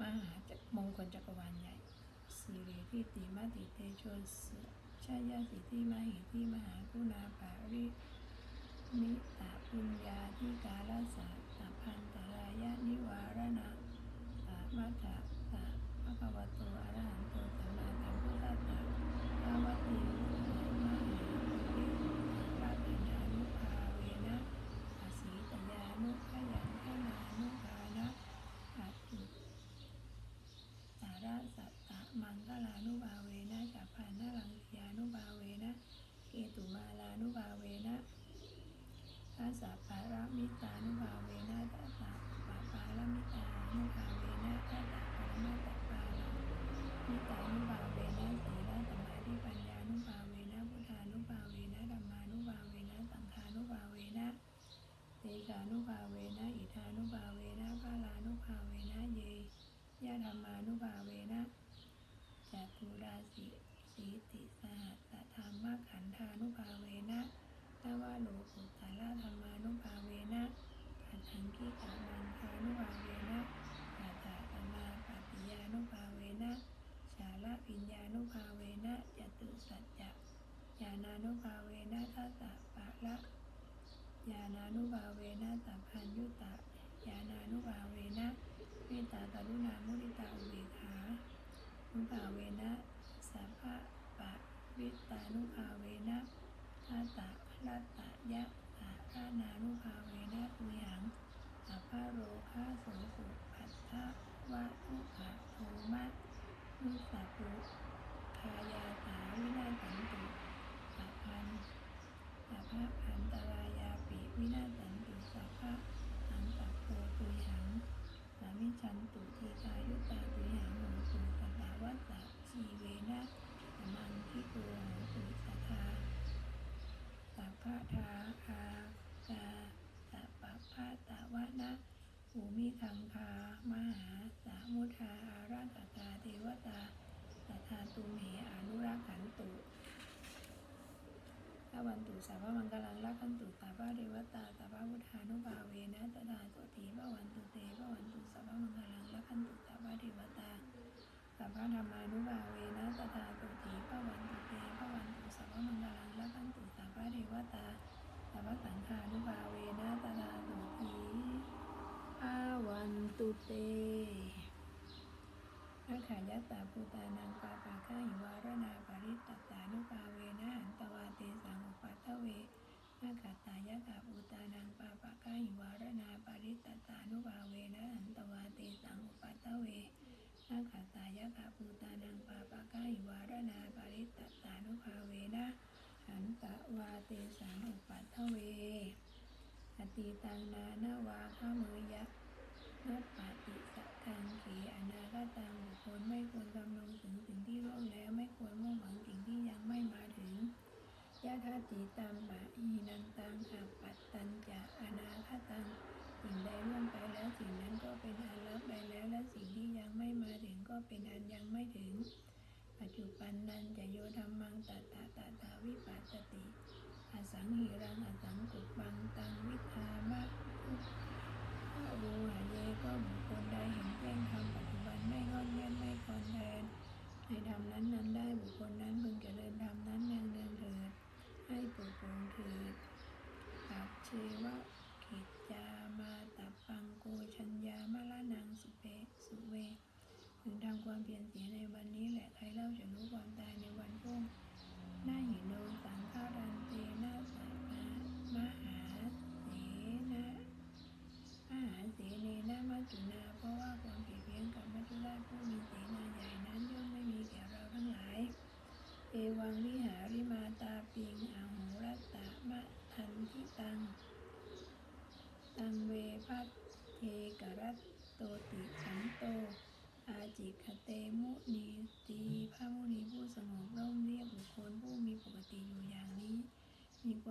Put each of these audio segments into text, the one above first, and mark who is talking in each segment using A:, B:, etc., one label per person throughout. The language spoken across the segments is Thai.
A: มหาจักมงคลจักรวาลใหญ่สิริทิติมติเตโชสชายาสิทธิมหิทิมหาคุณาภาริมิตาปุญญาธิกาลสัตพันตรายะนิวารณะตามัตะตาภะคะวะโตอะระหันโตสัมมาสัมพุทธัสสะภาวะติมหาปุริราชนานุภาเวนะอาศีตยานุขยันขนานุภานะอัตถุ สาระสัตตะมังคลานุบาเวนะจัพพานาลังยานุบาเวนะเกตุมาลานุบาเวนะทัสสะปารามิตานุบาเวนะทัสสะปะปารามิตานุภาเวนะทัสสะปรมาตปารามิตานุภาเวนะสีลสมาธิปัญญานุภาเวนะพุทธานุภาเวนะธรรมานุภาเวนะสังฆานุภาเวนะเตชานุภาเวนะอิทานุภาเวนะพาลานุภาเวนะเย ยะธรรมานุภาเวนะจัตุราสิสีติสหัสธรรมขันธานุภาเวนะนวโลกุตตะธรรมานุภาเวนะอัตถังคิกามังคานุภาเวนะอัตตะธรรมาปฏิยานุภาเวนะชาละปิญญานุภาเวนะจตุสัจจะญาณา นุภาเวนะทัสสะปะละญาณานุภาเวนะสัพพัญยุตตะญาณานุภาเวนะวิตตาตรุณามุติตาอุเบกขานุภาเวนะสัพพะปะวิตานุภาเวนะทัตตะรัตตะยะตะรานานุภาเวนะตุยังสัพพะโรคาโสสุปัตถะวะทุกขะโทมะนุสัพพุคายาตาวินาสันตุสัพพันสัพพะพันตรายาปิวินาสันตุสัพพะสังสัพโพตุยัง ส ตุทีกายุตาตุยหังโหตุสัตตาวัตตะชีเวนะสมันทิโกโหตุสัทาสัพพะทาอาตาสัพพะพะตะวะนะภูมิคังคามหาสามุทาอาราตตาเทวตาสัทธาตุมเมอารักขันตุ ส วันตุสัพพะมังคลังรักขันตุสัพพะเทวตาสัพพะพุทธานุภาเวนะตถาโสติพระวันตุเตพระวันตุสัพพะมังคลังรักขันตุสัพพะเทวตาสัพพะธรรมานุภาเวนะตถาโสติพระวันตุเตพระวันตุสัพพะมังคลังรักขันตุสัพพะเทวตาสัพพะสังฆานุภาเวนะตถาโสติพระวันตุเต นักขายตตาภูตานังปาปาข้าหิวารนาปริตตตานุปาเวนะหันตวาเตสังอุปัตเวนักขตายตาภูตานังปาปาข้าหิวารนาปริตตตานุปาเวนะหันตวาเตสังอุปัตเวนักขตายตาภูตานังปาปาข้าหิวารนาปริตตตานุภาเวนะหันตวาเตสังอุปัตเวอติตังนานาวาขเมยะนับปฏิสักกังเข อนาตังบุคคลไม่ควรคำนึงถึงสิ่งที่ล่วงแล้วไม่ควรมุ่งหวังสิ่งที่ยังไม่มาถึงยะธาติตามปะอีนันตังอัปปัตตันจะอนาคตังสิ่งใดล่วงไปแล้วสิ่งนั้นก็เป็นอันรับไปแล้วและสิ่งที่ยังไม่มาถึงก็เป็นอันยังไม่ถึง ปัจจุบันนันจะโยธรรมังตตาตตาวิปัสสติอสังหิรังอสังกุปังตังวิธามะถ้าดูหาเยก็บุคคลใดเห็นแจ้งธรรม ไม่งอนเว้นไม่คอนแทนให้ทำนั้นนั้นได้บุคคลนั้นพึงเจริญธรรมนั้นเนืองเนืองเถิดให้ปลุกปลงเถิดปัจเชวะกิจจามาตับปังโกชัญญามะละนังสุเปสุเวถึงทำความเพียรเสียในวันนี้แหละใครเล่าจะรู้ความตายในวันพรุ่งหน้าหินโดนสังฆารันเตนะสัมมามหาเสนะอาหารเสนีนามัจจุนาเพราะว่า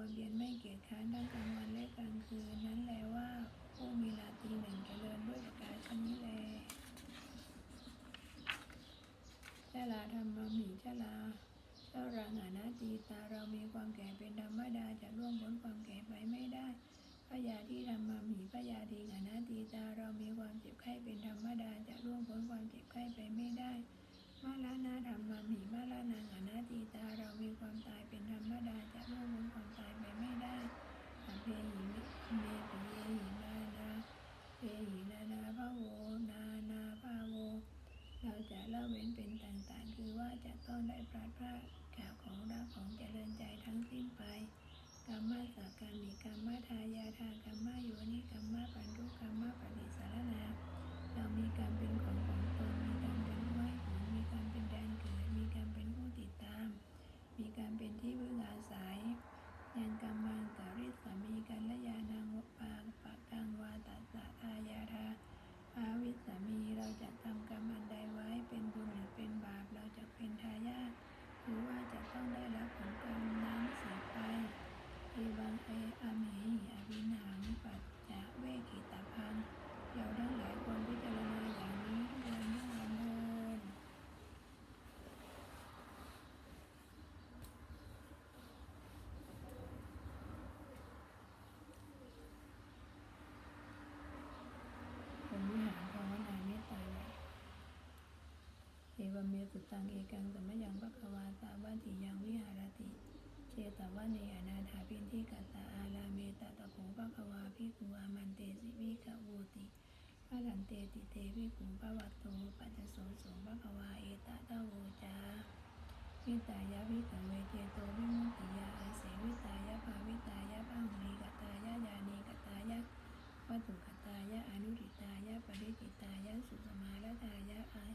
A: ดเรียนไม่เกียจค้านทั้งกลางวันและกลางคืน นั้นแล้วว่าผู้มีนาตีหนึ่งจเจริญด้วยกายชนนี้แลชลาธรรมมีชลาเจ้ารังอานาตีตาเรามีความแก่เป็นธรรมดาจะล่วงพ้นความแก่ไปไม่ได้พยาที่ธรรมมีพยาดีอานาตีตาเรามีความเจ็บไข้เป็นธรรมดาจะล่วงพ้นความเจ็บไข้ไปไม่ได้มาลานาธรรมมีมาลานังอนาตีตาเรามีความตายเป็นธรรมดาจะ สุตังเอกังสมยังภควาสาวัตถิยังวิหารติเชตวันเนอนาถาพินทิกัสสะอาลาเมตตะโขภควาภิกุอามันเตสิวิกะโวติพระลันเตติเตภิกขุภวัตโตปัจจโสโสภควาเอตตะโวจาวิตายะวิกเวเจโตวิมุตติยาอาเสวิตายะภาวิตายะปังหุริกตายะยานีกตายะวัตถุกตายะอนุริตายะปริจิตายะสุสมาลตายะอา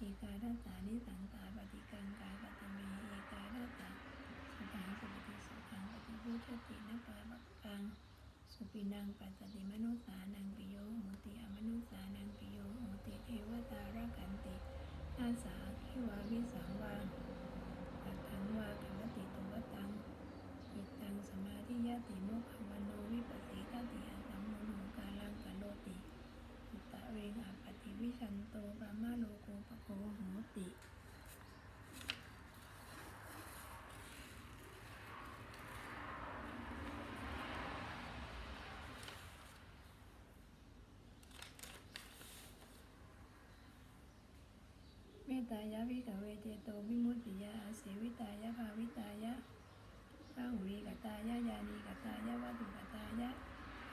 A: เอกาทัสสานิสังตาปฏิกังกายปตเมเอกาทัสสาสุขังสุปฏิสุขังปฏิพุชตินะปะปะกังสุปินังปัสสติมนุสานังปิโยโหติอมนุสานังปิโยโหติเทวตารักันติอาสาคิวาวิสังวังตัทังวาขมติตุวตังอิตังสมาธิยติโมขวันโนวิปัสสิตติอัสัมโมโนกาลังกะโลติอุตตะเรงอป ฏิวิชันโตปะมะโลโกปะโคโหติเมตตายะวิกเวเจโตวิมุตติยาอาเสวิตายะภาวิตายะพาหุริกตายะยานีกตายะวัตุกตายะ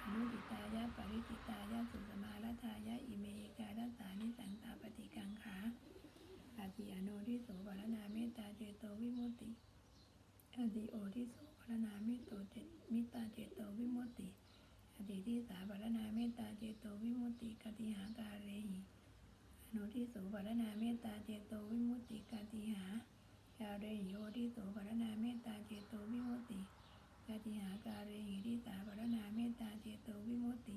A: อนุติตายะปริจิตายะสุสมาลทายะอิเมกาทัสสานิสังตาปฏิกังขาปฏิอโนทิโสวรณาเมตตาเจโตวิมุตติอติโอทิโสว รณาเมตโตเจมิตตาเจโตวิมุตติอติทิสาวรณาเมตตาเจโตวิมุตติกติหาการเรหิอนุทิโสภรณาเมตตาเจโตวิมุตติกติหายารเรหิโยทิโสภรณาเมตตาเจโตวิมุตติกติหาการเรหิทิสาภรณาเมตตาเจโตวิมุตติ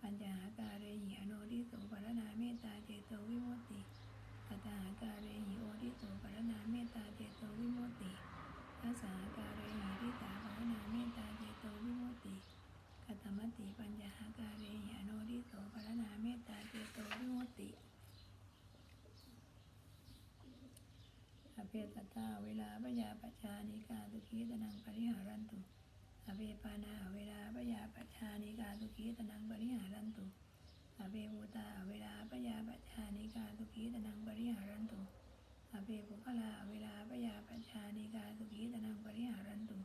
A: ปัญจหาการเรหิอนุทิโสภรณาเมตตาเจโตวิมุตติปัตหาการเรหิโอทิโสภรณาเมตตาเจโตวิมุตติ ทัสสาการเรหิทิสาภรณาเมตตาเจโตวิมุตติกัตมติปัญจหาการเรหิอนุทิโสภรณาเมตตาเจโตวิมุตติอเพตตาเวลาปยาปชานิกาสุขีตนังปริหารันตุอเพปานาเวลาปยาปชานิกาสุขีตนังปริหารันตุอเพภูตาเวลาปยาปชานิกาสุขีตนังปริหารันตุ อเพปุคลาเวลาปยาปัญชานิกาสุขีตนังปริหารันตุ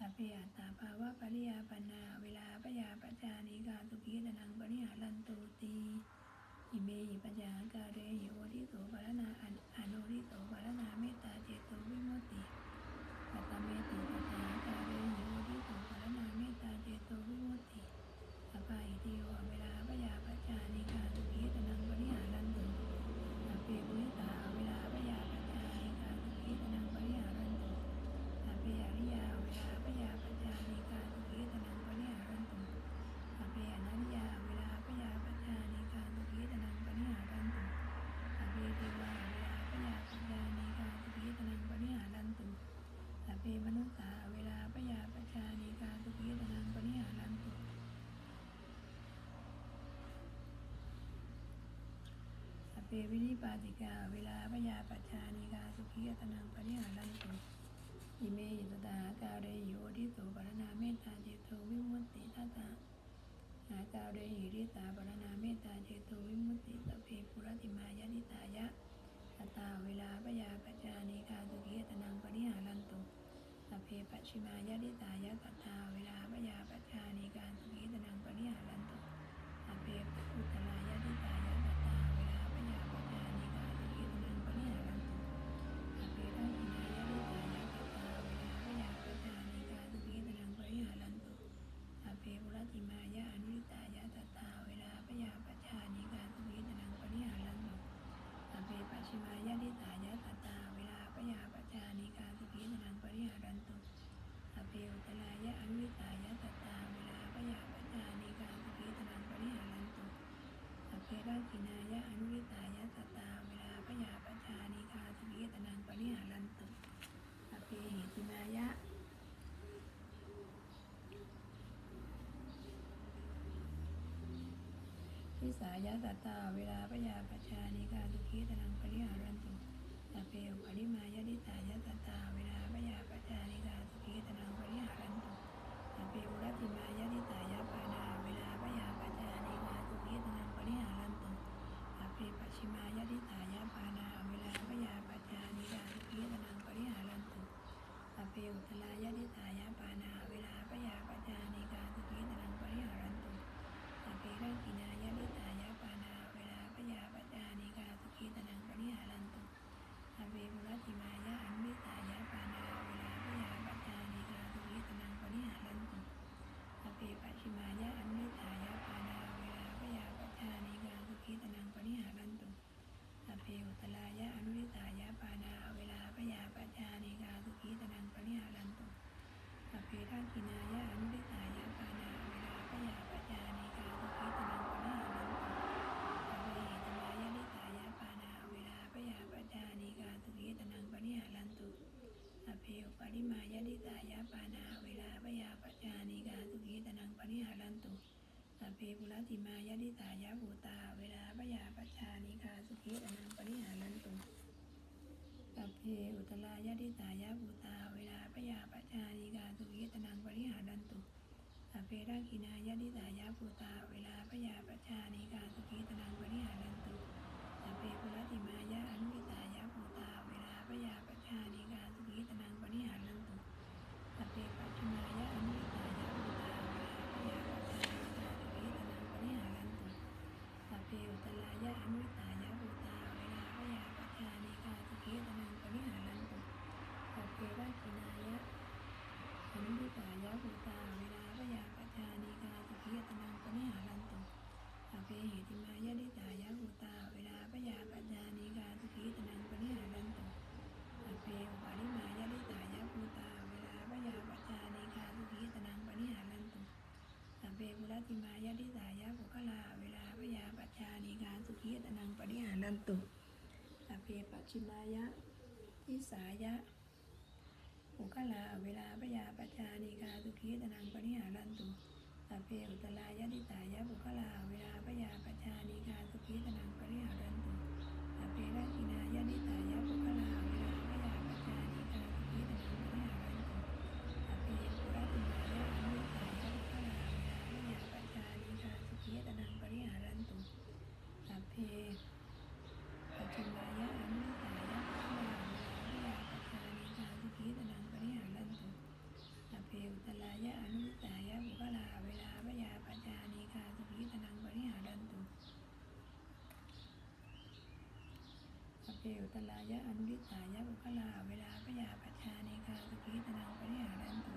A: อเปอัตตาภาวะปริยาปนา เวลาปยาปัญชานิกาสุขีตนังปริหารันตุตีอิเมหิปัญญาการเรหิโอทิโสภารนาอันอนุทิโสภารนาเมตตาเจโตวิมุตติอัตตเมติปัญญาการเรหิโอทิโสภารนาเมตตาเจโตวิมุตติอภาอิติโยเวลาปยาปัจจานิกาสุขีตนังปริหารันตุอเปปุริตาเวลาปยาปัจจานิกาสุขีตนังปริหารันตุอเปอริยาเวลาปยาปัจจานิกาสุขีตนังปริหารันตุ อภิอนัญญาเวลาปยาปัจจานิการสุขีตนังปนิหารันตุอภิเทวาเวลาปยาปัจจานิการสุขีตนังปนิหารันตุอภิมนุษสาเวลาปยาปัจจานิการสุขีตนังปนิหารันตุ อภิวินิปาติกา เวลาปยาปัจจานิการสุขีตนังปนิหารันตุอิเมหิตตาการเรโยทิโสปรณาเมตตาเจโตวิมุตติทัตตาอาการเรหิริตาปรณาเมตตาเจโตวิมุตติตเพปุรติมายานิตายะตตาเวลาปยาปัจานิกาตุกิยตนังปริหารันตุตเพปัจฉิมายานิตายะตตาเวลาปยาปัจานิกาตุกิยตนังปริหารันตุตเพปุตตล รากินายะอนุริตายะตตาเวลาพยาปชานิคาสุกิยตนังปริหารันตุอภิหิตินายะทิสายะตตาเวลาพยาปชานิคาสุกิยตนังปริหารันตุอภิอุปริมายะทิสายะตตาเวลาพยาปชานิคาสุกิยตนังปริหารันตุ อภิอุรติมายะนิตายะปานาเวลาปยาปัจจานิกาสุขีตนังปริหารันตุอภิปัชชิมายะนิตายะปานาเวลาปยา ริมายดิตายะ ปานาเวลาปยาปัจจานิกาสุขีตนังปริหารันตุสัพเพปุรติมายดิตายะภูตา เวลาปยาปัจจานิกาสุขีตนังปริหารันตุสัพเพอุตลายดิตายะภูตา เวลาปยาปัจจานิกาสุขีตนังปริหารันตุสัพเพรากินายดิตายะภูตา เวลาปยาปัจจานิกาสุขีตนังปริหารันตุสัพเพปุรติมายะอนุริตายะภูตา เวลาปยาปัจจานิกาสุขีตนังปริหารันตุสัพเพปัจฉิมายะอนุริตายะภูตา เวลาปยาปัจจานิกาสุขีตนังปริหารันตุสัพเพอุตลายะอนุริตายะภูตา เวลาปยาปัจจานิกาสุขีตนังปริหารันตุสัพเพรากินายะอนุริตายะภูตา เวลาปยาปัจจานิกาสุขีตนังปริหารันตุ สัพ เหติมายะดิตายะภูตา เวลาปยาปัจจานิกาสุขีตนังปริหารันตุสัพเพอุปาริมายะดิตายะภูตา เวลาปยาปัจจานิกาสุขีตนังปริหารันตุสัพเพปุรติมายะดิตายะภุคลา เวลาปยาปัจจานิกาสุขีตนังปริหารันตุสัพเพปัจฉิมายะทิสายะภุคลา เวลาปยาปัจจานิกาสุขีตนังปริหารันตุ สัพเพอุตลายะติตายะบุคลาเวลาปยาปชานิกาสุขีตนังปริหารันตุสัพเพรักินายะติตายะบุคลาปัจจานิกาสุขีตนังปริหารันตุสัพเพปุรติมายะอนุตายะบุคลา เวลาปยาปัจจานิกาสุขีตนังปริหารันตุสัพเพปัจฉิมายะอนุตายะบุคลา เวลาปยาปัจจานิกาสุขีตนังปริหารันตุ สัพเพอุตลายะอนุตตายะบุคลา เวลาปยาปัจจานิกาสุขีตนังปริหารันตุสัพ เอุตลายะอนุริตายะบุคลา เวลาปยาปัจจานิกาสุขีตนังปริหารันตุ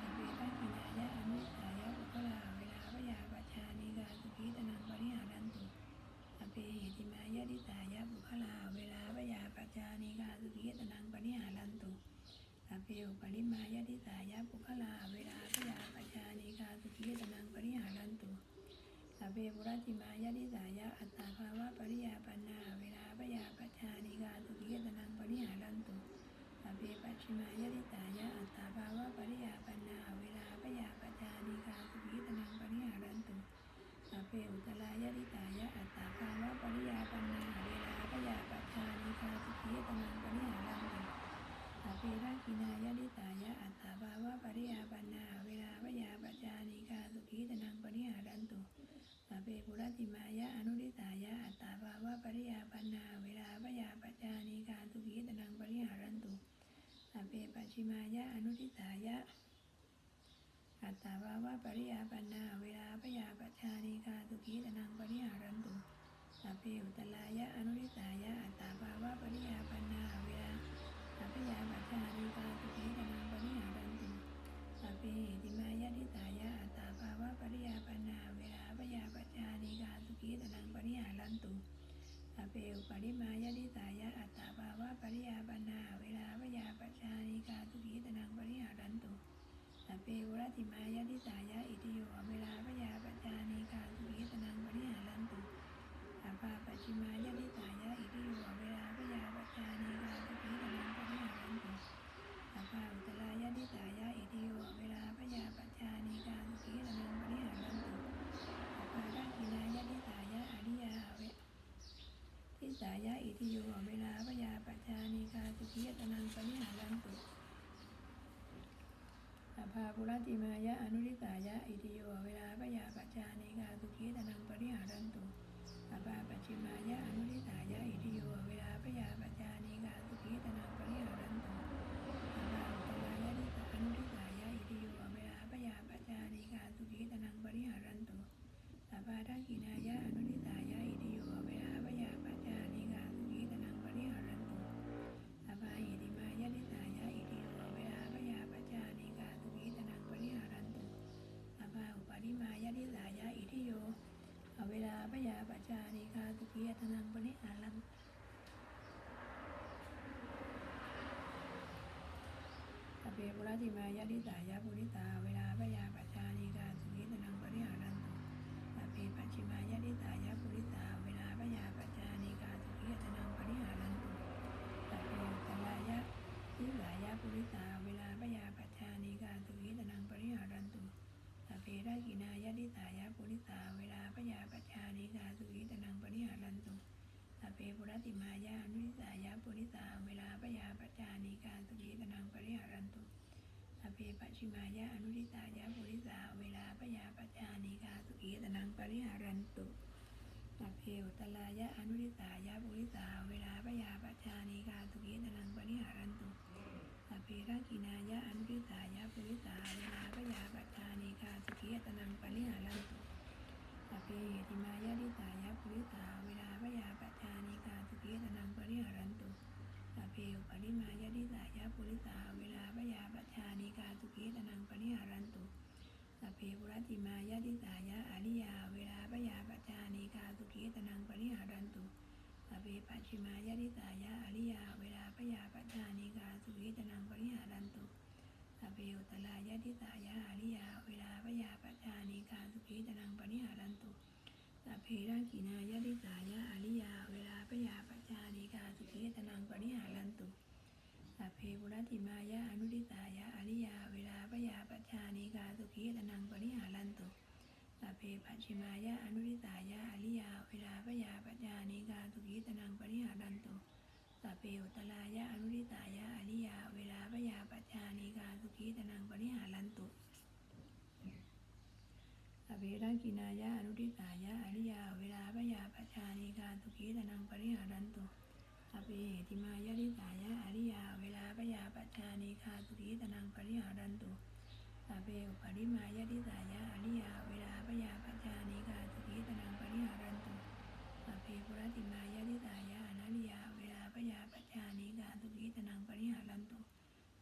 A: สัพเพทักขินายะอนุริตายะบุคลา เวลาปยาปัจจานิกาสุขีตนังปริหารันตุสัพเพเหติมายะดิตายะบุคลา เวลาปยาปัจจานิกาสุขีตนังปริหารันตุสัพเพอุปริมายะทิสายะปุคลา เวลาพยาปัจจานิกาสุขีตนังปริหารันตุสัพเพปุรติมายะทิตตาภาวะปริยาปันนา เวลาพยาปัจจานิกาสุขีตนังปริหารันตุ สัพ ชิมายะติตายะอัตตาภาวะปริยาปัญนาเวลาปยาปัญญานิกาสุขีตนังปริหารันตุสัพเพอุตลายะติตายะอัตตาภาวะปริยาปัญนาเวลาปยาปัญญานิกาสุขีตนังปริหารันตุสัพเพรากินายะดิตายะอัตตาภาวะปริยาปันนา เวลาปยาปัจจานิกาสุขีตนังปริหารันตุสัพเพปุรติมายะอนุริตายะอัตตาภาวะปริยาปันนา เวลาปยาปัจจานิกาสุขีตนังปริหารันตุสัพเพปัจฉิมา ยะอนุริตายะ อัตตาภาวะปริยาปันนาเวลาปยาปัจจานิกาสุขีตนังปริหารันตุสัพเพอุตลายะอนุริตายะอัตตาภาวะปริยาปันนาเวลาสัพยาปัจจานิกาสุขีตนังปริหารันตุสัพเพเหติมายะทิตายะอัตตาภาวะปริยาปันนา เวลาปยาปัจจานิกาสุขีตนังปริหารันตุสัพเพอุปริมายะทิตายะอัตตาภาวะปริยาปันนา เวลาปยาปัจจานิกาสุขีตนังปริหารันตุสัพเพอุรติมายะทิตายะอิติโยเวลาปยาปัจจานิกาสุขีตนังปริหารันตุ สัพพะปัจฉิมายะนิสายะอิริโยเวลาปยาปัจจานิกาสุขีตนังปริหารันตุสัพพะอุตรายะนิสายะอิริโยเวลาปยาปัจจานิกาสุขีตนังปริหารันตุสัพพะทักขินายะนิสายะอริยาเวทิสายะอิทิโยเวลาปยาปัญญานิกาสุขีตนังปริหารันตุอภาภุรติมายะอนุริตายะอิทิโยเวลาปยาปัญญานิกาสุขีตนังปริหารันตุอภาปัจฉิมายะอ จาริกาตุกิยตนังปณิอารันตุสัพเบปุรติมายะนิตายะปุริตา เวลาปยา รากินายาติสายาปุริสา เวลาปัญญาปัญญานิกาสุริตนังปริหารันตุสเปปุรติมายาอนุริสายาปุริสา เวลาปัญญาปัญญานิกาสุริตนังปริหารันตุสเปปัชิมายาอนุริสายาปุริสา เวลาปัญญาปัญญานิกาสุริตนังปริหารันตุสเพอุตลายาอนุริสายาปุริสา เวลาปัญญาปัญญานิกาสุริตนังปริหารันตุสเพรักินายาอนุริสายาปุริสา เวลาปัญญา จานิกาสุขีตนังปริหารันตุสเพติมายาดิสายาปุริสาเวลาพยาปัจจานิกาสุขีตนังปริหารันตุสเพอุปริมายาดิสายาปุริสาเวลาพยาปัจจานิกาสุขีตนังปริหารันตุสเพปุรติมายาดิสายาอริยา เวลาพยาปัจจานิกาสุขีตนังปริหารันตุสเพปัจฉิมายาดิสายาอริยา เวลาพยาปัจจานิกาสุขีตนังปริหารันตุ สัพเพอุตลายาดิสายาอริยา เวลาพยาปัจจานิกาสุขีตนังปริหารันตุสัพเพรักินายะดิสายะอริยา เวลาปยาปัจจานิกาสุขีตนังปริหารันตุสัพเพปุรติมายะอนุดิสายะอริยา เวลาปยาปัจจานิกาสุขีตนังปริหารันตุสัพเพปัจฉิมายะอนุดิสายะอริยา เวลาปยาปัจจานิกาสุขีตนังปริหารันตุ สัพเพอุตลายะอนุดิสายะอริยา เวลาปยาปัจจานิกาสุขีตนังปริหารันตุสัพเพรังกินายะอนุทิสายะอริยา เวลาพยาปัจจานิกาสุขีตนังปริหารันตุสัพเพเหติมายะริสายะอริยา เวลาพยาปัจจานิกาสุขีตนังปริหารันตุสัพเพอุปริมายะริสายะอริยา เวลาพยาปัจจานิกาสุขีตนังปริหารันตุสัพเพปุรติมายะริสายะอนัริยาว ยาปัจจานิกาสุขีตนังปริหารันตุ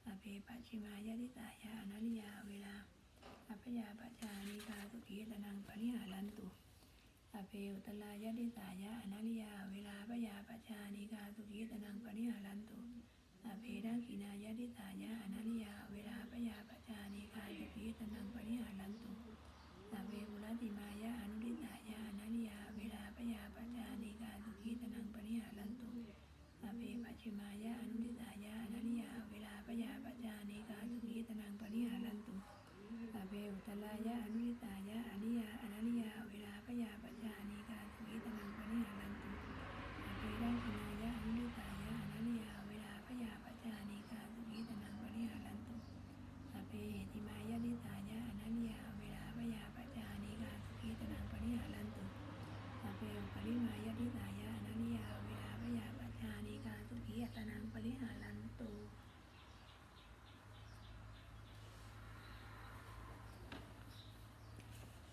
A: สัพเพปัจฉิมายะริสายะอนัริยาเวลาอัพยาปัจจานิกาสุขีตนังปริหารันตุสัพเพอุตลายะดิสายะอนัริยาเวลาพยาปัจจานิกาสุขีตนังปริหารันตุสัพเพดังกินายะดิสายะอนัริยาเวลาพยาปัจจานิกาสุขีตนังปริหารันตุสัพเพบุรติมายะอนุดิสายะอนัริยาเวลาพยาปัจจานิกาสุขีตนังปริหารันตุสัพเพปัจฉิมายะอนุดิสายะอนัริยาเวลาพยาปัจจานิกาสุขีตนังปริหารันตุ สัพเพอุตลายะอนุริตายะอนิยาอนันิยาเวลาพยาปัจจานิกาสุขิตนังปริหารันตุสัพเพรังคินายะอนุริตายะอนันิยาเวลาพยาปัจจานิกาสุขิตนังปริหารันตุสัพเพเหติมายะดิตายะอนันิยาเวลาพยาปัจจานิกาสุขิตนังปริหารันตุสัพเพอุปริมายะดิตายะอนันิยาเวลาพยาปัจจานิกาสุขิตนังปริหารันตุ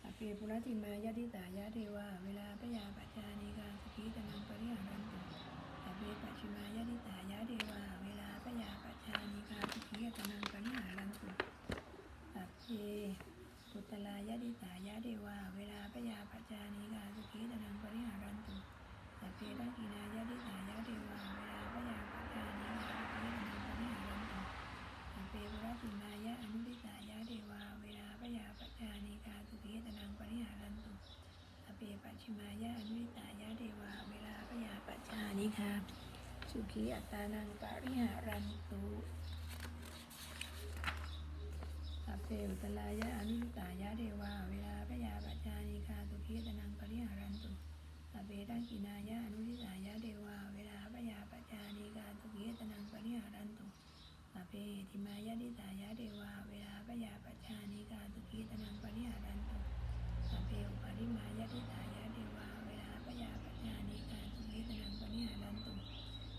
A: สัพ เพปุรติมายะดิตายะเทวาเวลาพยาปัจจานิกาสุขีตนังปริหารันตุอเพปัจฉิมายะดิตายะเทวาเวลาพยาปัจจานิกาสุขีตนังปริหารันตุอัพเพปุตตลายะดิตายะเทวาเวลาพยาปัจจานิกาสุขีตนังปริหารันตุสัพเพทักขินายะดิสายะเทวาเวลาพยาปัจจานิกาสุขีตนังปริหารันตุ สัพเพปุรติมายะอนุติสายะเทวาเวลาพยาปัจจานิกาสุขีตนังปริหารันตุสัพเพปัจฉิมายะอนุติสายะเทวาเวลาพยา ปัจจานิกาสุขีอัตานังปริหารันตุสัพเพอุตลายะอนุตายะเทวาเวลาพยาปัจจานิกาสุขีตนังปริหารันตุสัพเพทังกินายะอนุติสายะเทวาเวลาพยาปัจจานิกาสุขีตนังปริหารันตุสัพเพติมายะดิสายะเดวาเวลาปยาปัจจานิกาสุขีตนังปริหารันตุสัพเพอุปริมายะดิสายะเดวาเวลาปยาปัจจานิกาสุขีตนังปริหารันตุ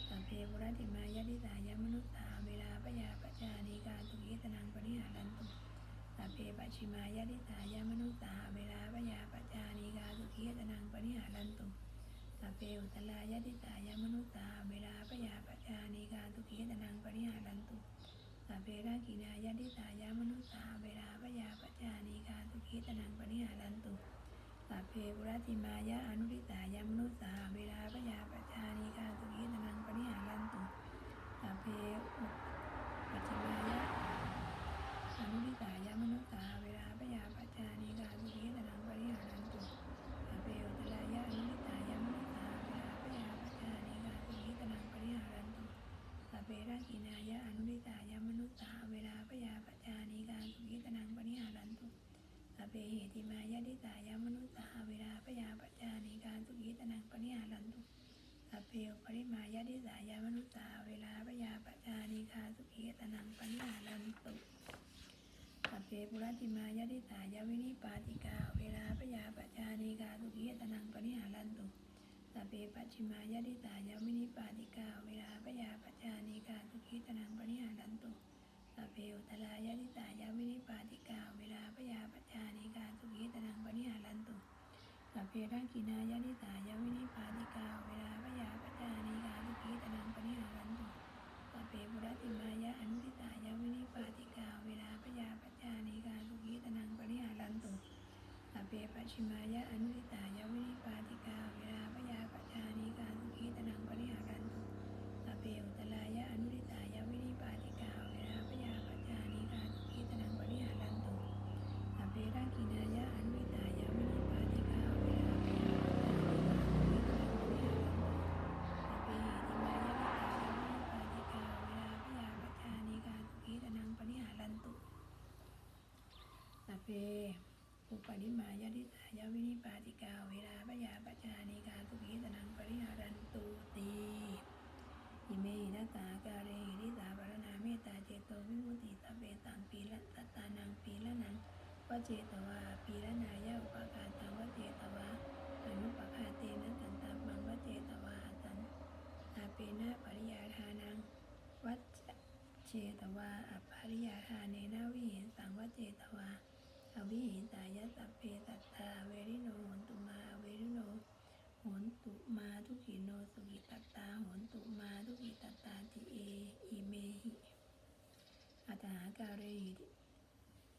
A: สัพเพ ปุรติมายะดิสายะมนุสสาเวลาปยาปัจจานิกาสุขีตนังปริหารันตุสัพเพปัจฉิมายะดิสายะมนุสสาเวลาปยาปัจจานิกาสุขีตนังปริหารันตุสัพเพอุตลายะดิสายะมนุสสาเวลาปยาปัจจานิกาสุขีตนังปริหารันตุสัพเพรากินายะดิสายะมนุสสาเวลาปยาปัจจานิกาสุขีตนังปริหารันตุ สัพเพปุรติมายะอนุริสายะมนุสสาเวลาปยาปัจจานิกาสุขีตนังปริหารันตุสัพเพอุปัจฉิมายะอนุริสายะมนุสสาเวลาปยาปัจจานิกาสุขีตนังปริหารันตุสัพเพอุตลายะอนุนิตายะมนุสาเวลาพยาปัจจานิกาสุขิตนังปริหารันตุสัพเพรักินายะอนุนิตา เปหิติมายะดิสายามนุสสาเวลาพยาปัจจานิการสุขิตนังปณิหารันตุสัพเพปริมายะดิสายามนุสาเวลาพยาปัจานิการสุขิตนังปณิหารันตุสัพเพปุรติมายะดิสายาวินิปาติกา เวลาพยาปัจจานิการสุขิตนังปณิหารันตุสัพเพปัจฉิมายะดิสายาวินิปาติกา เวลาพยาปัจจานิการสุขิตนังปณิหารันตุสัพเพอุตลายะดิสายาวินิปาติกา สัพเพทังกินายานิสายาวินิพาติกา เวลาพระยาพระจานิกาทิกีตนังปณิหารันตุสัพเพบุรติมายาอนุติตายาวินิพาติกา เวลาพระยาพระจานิกาทุกีตนังปณิหารันตุสัพเพปัชิมายาอนุติตายาวินิพา อนิมายติสายวินิปาติกาเวลาปยาปัจจานิกาสุขีตนังปริหารันตุตีอิเมหินัสสาการเรหิริสาปรณาเมตตาเจโตวิมุติสัพเพสังปีละสัตตานังปีละนังวเจตวาปีละนายะอุปกาตังวเจตวาอนุปคาเตนะสันตามังวเจตวาสันอาเปนะปริยาทานังวัจเจตวาอภริยาทานเนนาวิหิงสังวัจเจตวา อวิหิงสายะสัพเพตัตตาเวริโนโหนตุมาเวริโนโหนตุมาทุกิโนสุกิตัตตาโหนตุมาทุกิตัตตาติเออิเมหิอัตหาการเรหิ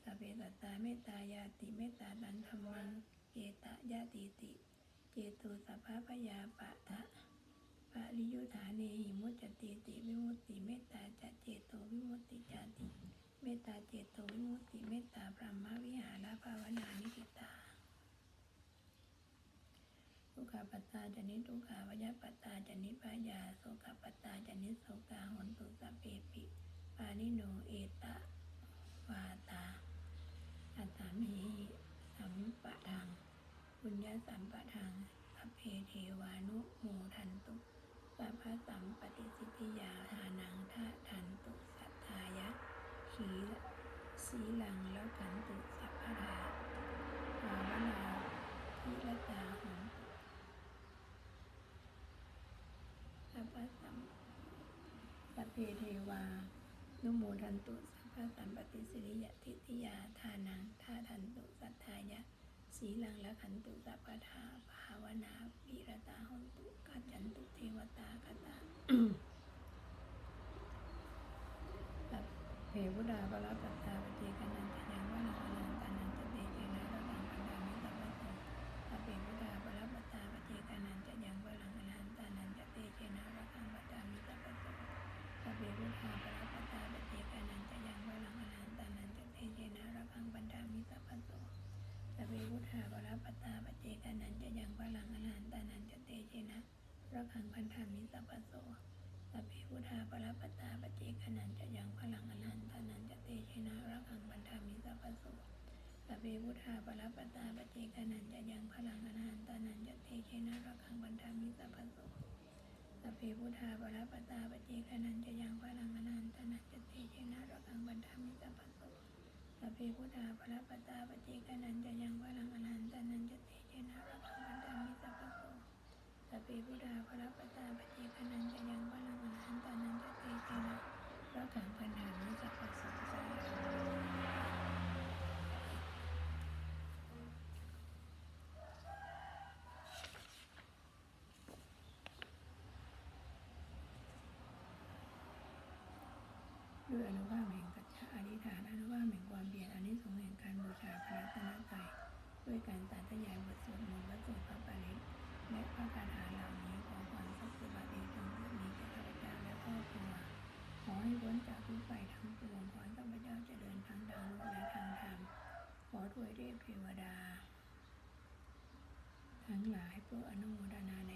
A: สัพเพตัตตาเมตตายาติเมตตาตันธรรมังเจตยาติติเจตุสัพพะพยาปะทะปะริยุฐาเนหิมุจจติติวิมุตติเมตตาจัจเจโตวิมุตติจาติเมตตาเจโตวิมุตติเมตตาพรหมวิหารภาวนานิพิตาทุกขปัตตา จนิทุกขาวยปัตตาจนิปายาโสขปัตตาจนิโสกาหนตุสัพเพปิปานิโนเอตะวาตาอัตตามิสัมปะทังบุญญาสัมปะทังสัพเพเทวานุโมทันตุสัพพะสัมปฏิสิทธิยาทานังทะทันตุสัทธายะขีสีลังแล้วขันตุสัพพะทาภาวนาทิรตาหนตุสัพพะสัมสัพ เพเทวา นุโมทันตุสัพพะสัมปฏิสิริยทิทธิยาทานังทาทันตุสัทธายะสีลังละขันตุสัพพทาภาวนาวิรตาหนตุกัจจันตุเทวตากตาสัพเพพุทธาปรปัตตาปฏิกันันต สัพเพพุทธาปรปัตตาปเจกานันจะยังพลังอนันตานันจะเตเจนะระขังพันธามิสัพพโสสัพเพพุทธาปรปัตตาปเจกานันจะยังพลังอนันตานันจะเตเจนะระขังพันธามิสัพพโสสัพเพพุทธาปรปัตตาปเจกานันจะยังพลังอนันตานันจะเตเจนะระขังพันธามิสัพพโสสัพเพพุทธาปรปัตตาปเจกานันจะยังพลังอนันตานันจะเตเจนะระขังพันธามิสัพพะโส สัพเพพุทธาภรปตาปเจกนันจะยังพลังอนันตานันจะเตเจนะระคังบันดามิสัพพโสสัพเพพุทธาภรปตาปเจกนันจะยังพลังอนันตานันจะเตเจนะระคังพันธามิสัพพโสสาด้วยอนุภ ความเพียรอานิสงส์แห่งการบูชาพระรัตนตรัยด้วยการสาธยายบทสวดมนต์และสวดพระปริตและพระคาถาเหล่านี้ขอความสักดิ์สิทธิ์บารมีจงเกิดมีแก่ข้าพเจ้าและครอบครัวขอให้พ้นจากทุกภัยทั้งปวงขอให้ข้าพเจ้าเจริญทั้งทางโลกและทางธรรมขอถวยเทพเทวดา ทั้งหลายโปรดอนุโมทนาใน